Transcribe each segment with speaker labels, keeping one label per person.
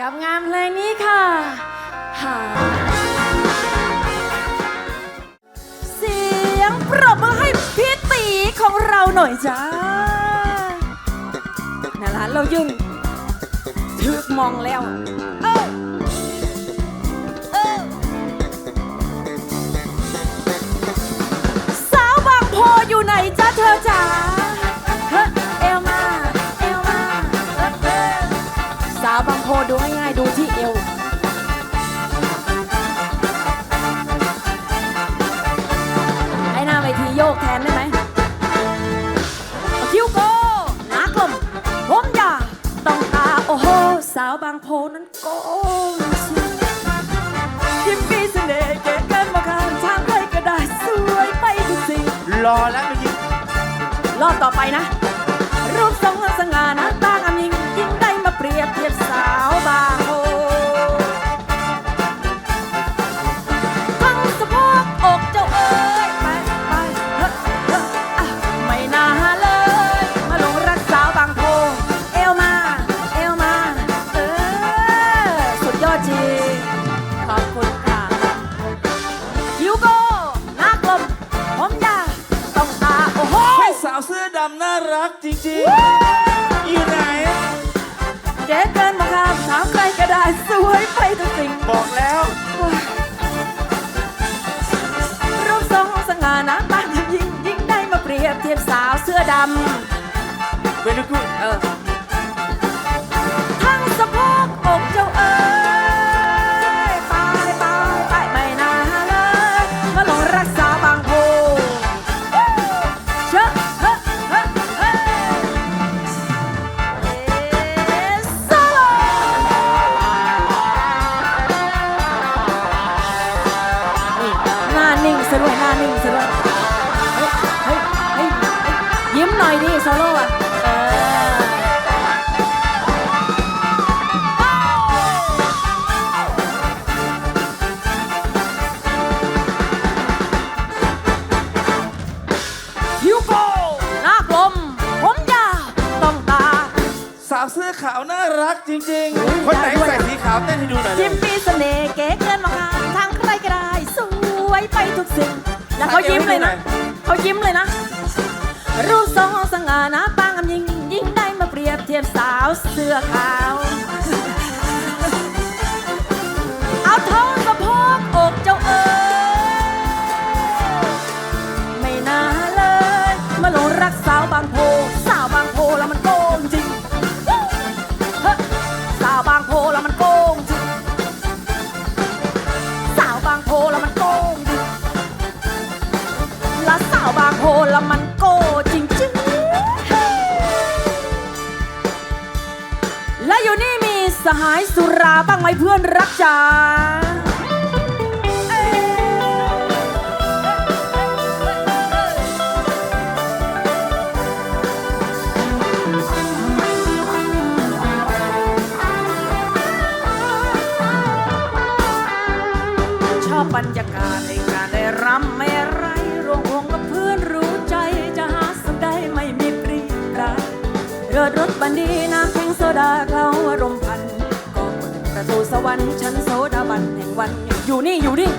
Speaker 1: กับงานเพลงนี้ค่ะ หา เสียงปรบมือให้พี่ตีของเราหน่อยจ้านั่นละเรายืนถึกมองแล้ว เอ้าเอ้าสาวบางโพอยู่ไหนจ้าเธอจ๋า สาวบางโพนั้นโกงจริงยิ้มปีเสน่ห์เก๋เกินมาคานทางใครก็ได้สวยไปทุกสิ่ง
Speaker 2: รอแล้วไม่ยิง
Speaker 1: รอบต่อไปนะ เจ๊เกินมาครับถามใครก็ได้สวยไปทุกสิ่ง
Speaker 2: บอกแล้ว
Speaker 1: รูปทรงสง่าหน้าตายิ่งยิ่งได้มาเปรียบเทียบสาวเสื้อด
Speaker 2: เป็นลูกคุณำ
Speaker 1: เออ รัก
Speaker 2: จริงๆคนไหนใส่สีขาวเต้นให้ดูหน่อยเล
Speaker 1: ยิ้
Speaker 2: ย
Speaker 1: มมีเสน่ห์เก๋เกินมางานทางใครก็ได้สวยไปทุกสิ่ง แล้วเขายิ้มเลยนะเขายิ้มเลยนะ รูปทรงสง่าหนะปางอำยิ่งยิ่งได้มาเปรียบเทียบสาวเสื้อขาว เอาท้องายสุราบ้างไหมเพื่อนรักจ๋าชอบบรรยากาศในการได้รำไม่ไรรวงวงกับเพื่อนรู้ใจ จะหาสักได้ไม่มีปรีปราเรือรถบันดีน้ำแข็งโซดาเขา วรรค์ชั้นโซดาบันแห่งวัน อยู่นี่อยู่นี่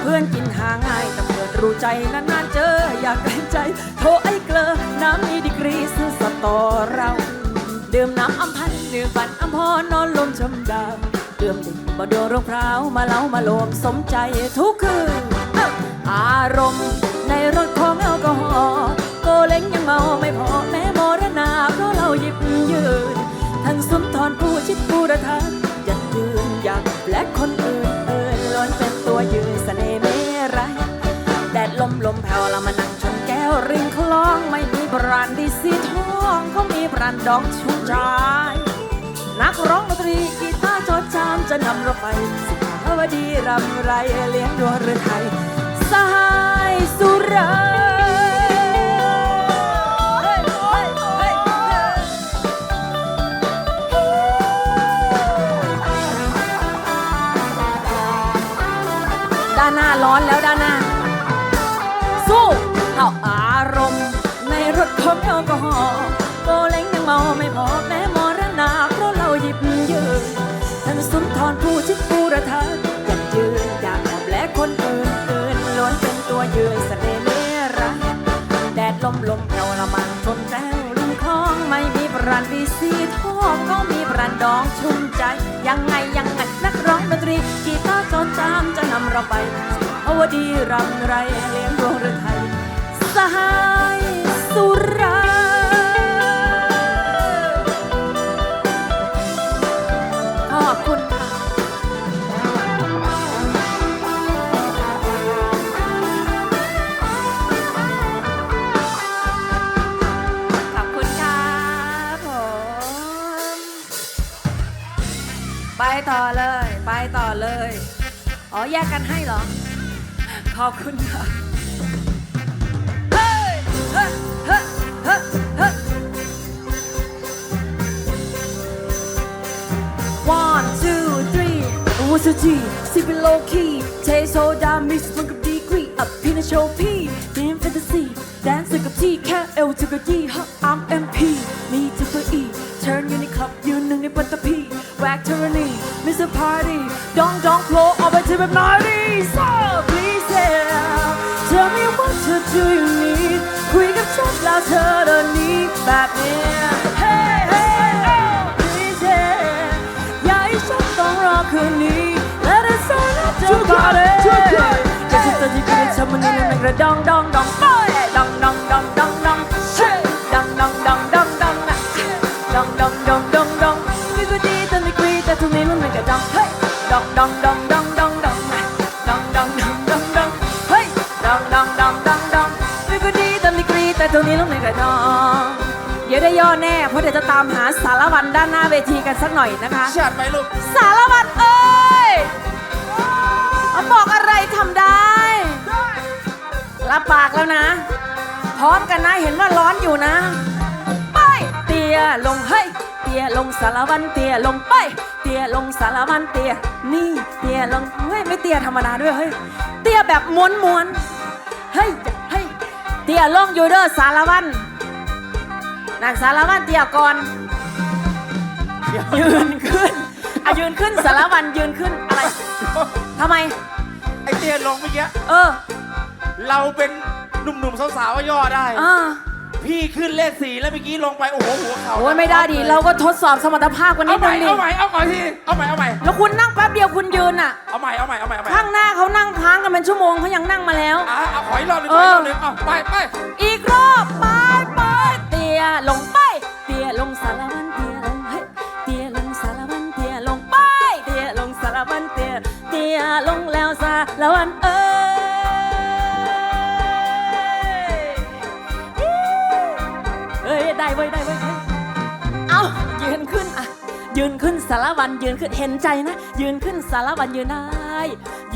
Speaker 1: เพื่อนกินหาง่ายแต่เพื่อนรู้ใจนานๆเจอ อยากเกรงใจ โทรไอ้เกลอ น้ำมีดีกรีซื้อสตอเราดื่มน้ำอัมพันดื่มฝันอัมพรนอนลมชมดาวดื่มดิ่งบ่ดวงรองพร้าวมาเล้ามาโลมสมใจทุกคืนอารมณ์ รานดีสีทองเขามีบรานดองชูใจายนักร้องดนตรีกีตาร์จดจามจะนำเราไปสุภาวดีรำไรเลี้ยงดวเรือไทยสหายสุราเฮ้ยเฮ้ยเฮ้ยเฮ้ยด้านหน้าร้อนแล้วด้านหน้า ในรถของแอลกอฮอล์โกเล้งยังเมาไม่พอแม้มรณาเพราะเราหยิบยืนทั้ชิดบูระทานอยากยืนอยากหอบและคนอื่นอื่นล้วนเป็นตัวยืนเสน่ห์เนรักแดดลมลมแผ่วละมันทนแรงริมคลองไม่มีปรันดีซีทองก็มีปรันดองชุ่มใจ ยังไงยังไงนักร้องดนตรีกีตาร์จอจามจะนำเราไปอวดีรำไรเลี้ยงดวงฤทัยสหาย สุราขอบคุณค่ะขอบคุณครับผมไปต่อเลย ไปต่อเลย อ๋อ แยกกันให้เหรอ ขอบคุณค่ะ One, two, three. What's your tea? Sipping low key. Taste hold down, mix drink a degree. A peanut show P. Then for the sea. Dance like a tea. Cat L took a D. Huh, I'm MP. Me to the E. Turn in the club, you know it but the P. Whack tyranny, Mr. Party. Don't, don't blow over to the party. So please, yeah. Tell me what to do you need. คุยกับฉันแล้วเธอเดินนี้แบบเนี้ย Hey hey oh please yeah. อย่าให้ฉันต้องรอคืนนี้ Let us all out the party จะจะจะที่เป็นชามันนี่นั่นกระดองดองดองไป เพราะเดี๋ยวจะตามหาสารวันด้านหน้าเวทีกันสักหน่อยนะคะ
Speaker 2: ชาติไปลูก
Speaker 1: สารวัตรเอ้ยมาบอกอะไรทำได้ รับปากแล้วนะ พร้อมกันนะ เห็นว่าร้อนอยู่นะ ไป เตียลงเฮ้ยเตียลงสารวันเตียลงไป เตียลงสารวันเตีย นี่เตียลงเฮ้ยไม่เตียธรรมดาด้วยเฮ้ย เตียแบบม้วนม้วนๆเฮ้ยเฮ้ยเตียลงอยู่เด้อสารวัน นั่นสารวันเตียก่อนยืนขึ้นอะยืนขึ้นสารวันยืนขึ้นอะไรทำไม
Speaker 2: ไอเตี้ยลงเมื่อกี้
Speaker 1: เออ
Speaker 2: เราเป็นหนุ่มๆสาวๆก็ย่อได้
Speaker 1: อ่า
Speaker 2: พี่ขึ้นเลขสี่แล้วเมื่อกี้ลงไปโอ้โหหัวเข่า
Speaker 1: โอ้ยไม่ได้ดิเราก็ทดสอบสมรรถภาพกันนิ
Speaker 2: เอา
Speaker 1: ด
Speaker 2: ให
Speaker 1: นึ
Speaker 2: ม่
Speaker 1: งดิ
Speaker 2: เอาใหม่เอาใหม่ทีเอาใหม่เอาใหม่
Speaker 1: แล้วคุณนั่งแป๊บเดียวคุณยืนอะ
Speaker 2: เอาใหม่เอาใหม่เอาใหม่เอาใหม่
Speaker 1: ข้างหน้าเขานั่งค้างกันเป็นชั่วโมงเขายังนั่งมาแล้ว
Speaker 2: อะเอาขออีกรอบหนึง
Speaker 1: เอ
Speaker 2: ขออีก
Speaker 1: อ
Speaker 2: รอบหนึงเอาไปไป
Speaker 1: อีกรอบไปไปเตีย ลงไป เตี้ยลงสารวันเตี้ยลงเฮ้ยเตี้ยลงสารวันเตี้ยลงไป เตี้ยลงสารวันเตี้ยเตี้ยลงแล้วสารวันเอ้ยเอ้ยได้เว้ยได้เว้ยเอายืนขึ้นอะยืนขึ้นสารวันยืนขึ้นเห็นใจนะ ยืนขึ้นสารวันยืนได้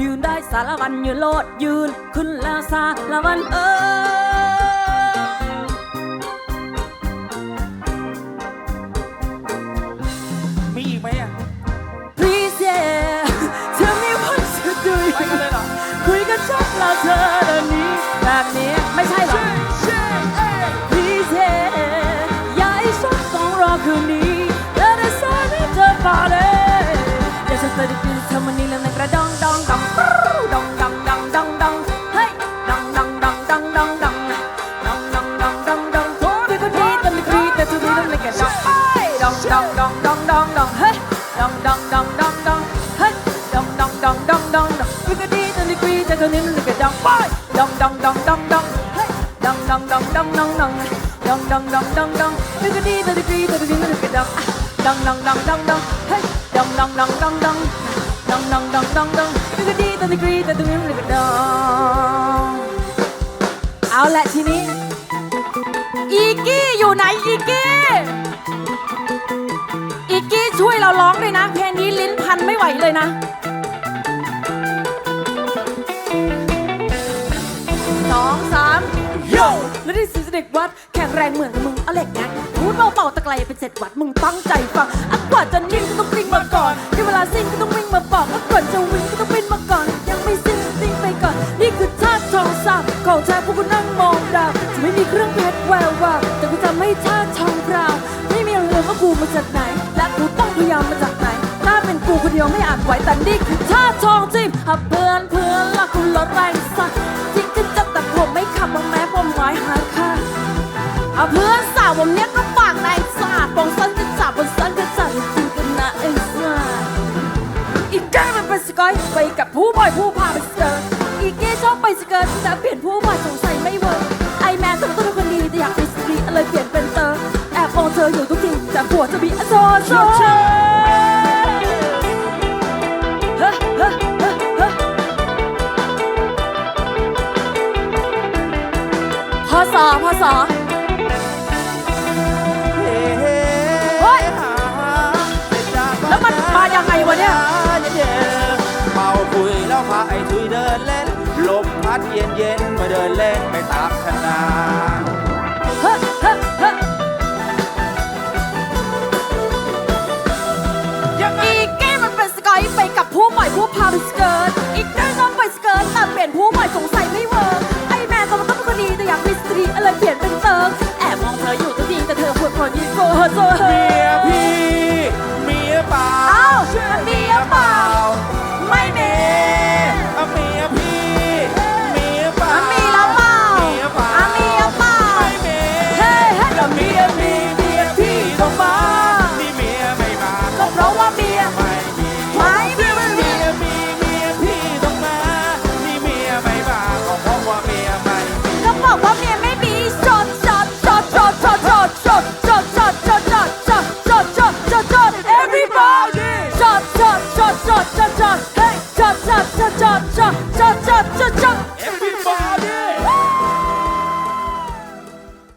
Speaker 1: ยืนได้สารวันยืนโลดยืนขึ้นแล้วสารวันเอ้ย
Speaker 2: ย
Speaker 1: กันชัดแล้วเธอเดี๋ยวนี้แบบนี้ไม่ใช่หรอ Please yeah อย่าให้ฉันต้องรอคืนนี้ Let us sign up the party อย่าฉันจะได้กินเธอมันนี่แล้วในกระดองดองดองดองดองดองดองดองเฮ้ยดองดองดองดองดองดองดองดองดองดองดองโอ้ยก็ดีแต่ไม่กรีดแต่ทุกทีต้องในกระดองไปดองดองดองดองดองดองเฮ้ยดองดองดองดองดองเฮ้ยดองดองดองดองดองดอง ไม่ก็ดีแต่ไม่กรีดแต่ทุกทีต้องดองไปดองดองดองดองดองเฮ้ยดองดองดองดองดองดองดองดองดองดองดองไม่ก็ดีแต่ไม่กรีดแต่ทุกทีต้องในกระดองดองดองดองดองดองเฮ้ยดองดองดองดองดองดองดองดองดองดองดูก็ดีดีกรีแต่ตรงนี้มันก็ดองเอาละทีนี้อีกี้อยู่ไหนอีกี้อีกี้ช่วยเราร้องด้วยนะเพลงนี้ลิ้นพันไม่ไหวเลยนะ ด็กวัดแข็งแรงเหมือนกับมึงเอาเหล็กไงพูดเบาๆตะไกลเป็นเจ็ดวัดมึงตั้งใจฟังอะกว่าจะนิ่งก็ต้องกลิ้งมาก่อนที่เวลาซิ่งก็ต้องวิ่งมาบอกอะก่อนจะวิ่งก็ต้องบินมาก่อน ยังไม่สิ้นซิ่งไปก่อน นี่คือท่าทองสาบของแท้พวกกูนั่งมองดาวจะไม่มีเครื่องเพชรแวววาวแต่กูจะไม่ท่าทองพราวไม่มีเรื่องว่ากูมาจากไหน และกูต้องพยายามมาจากไหนถ้าเป็นกูคนเดียวไม่อาจไหวแต่นี่คือท่าทองจิมหากเพื่อน เอาเพื่อนสาวผมเนี้ยก็ปากในสาดปองสันก็จับบนสันก็จับจริงกันนะเอ้สาอีกแก้มันเป็นสกอยไปกับผู้บ่อยผู้พาไปสเกิร์อีกแก้ชอบไปสเกิร์ตแต่เปลี่ยนผู้บ่อยสงสัยไม่เวิร์กไอแมนทำตัวเป็นคนดีแต่อยากเป็นสตรีเลยเปลี่ยนเป็นเตอร์แอบมองเธออยู่ทุกทีแต่ผัวจะมีอโซโซ แล้ว
Speaker 2: พาไอ้ทุยเดินเล่น ลมพัดเย็นเย็นมาเดินเล่นไปตามคณะ
Speaker 1: เฮ้เฮ้เฮ้
Speaker 2: ยังไง
Speaker 1: อีกแก้มันเป็นสกอยไปกับผู้ใหม่ผู้พาไปสเกิร์ตอีกแก้ชอบไปสเกิร์ตแต่เปลี่ยนผู้ใหม่สงสัยไม่เวิร์กไอแมนตัวมันต้องเป็นคนดีแต่อยากเป็นสตรีอะไรเปลี่ยนเป็นเติร์กแอบมองเธอ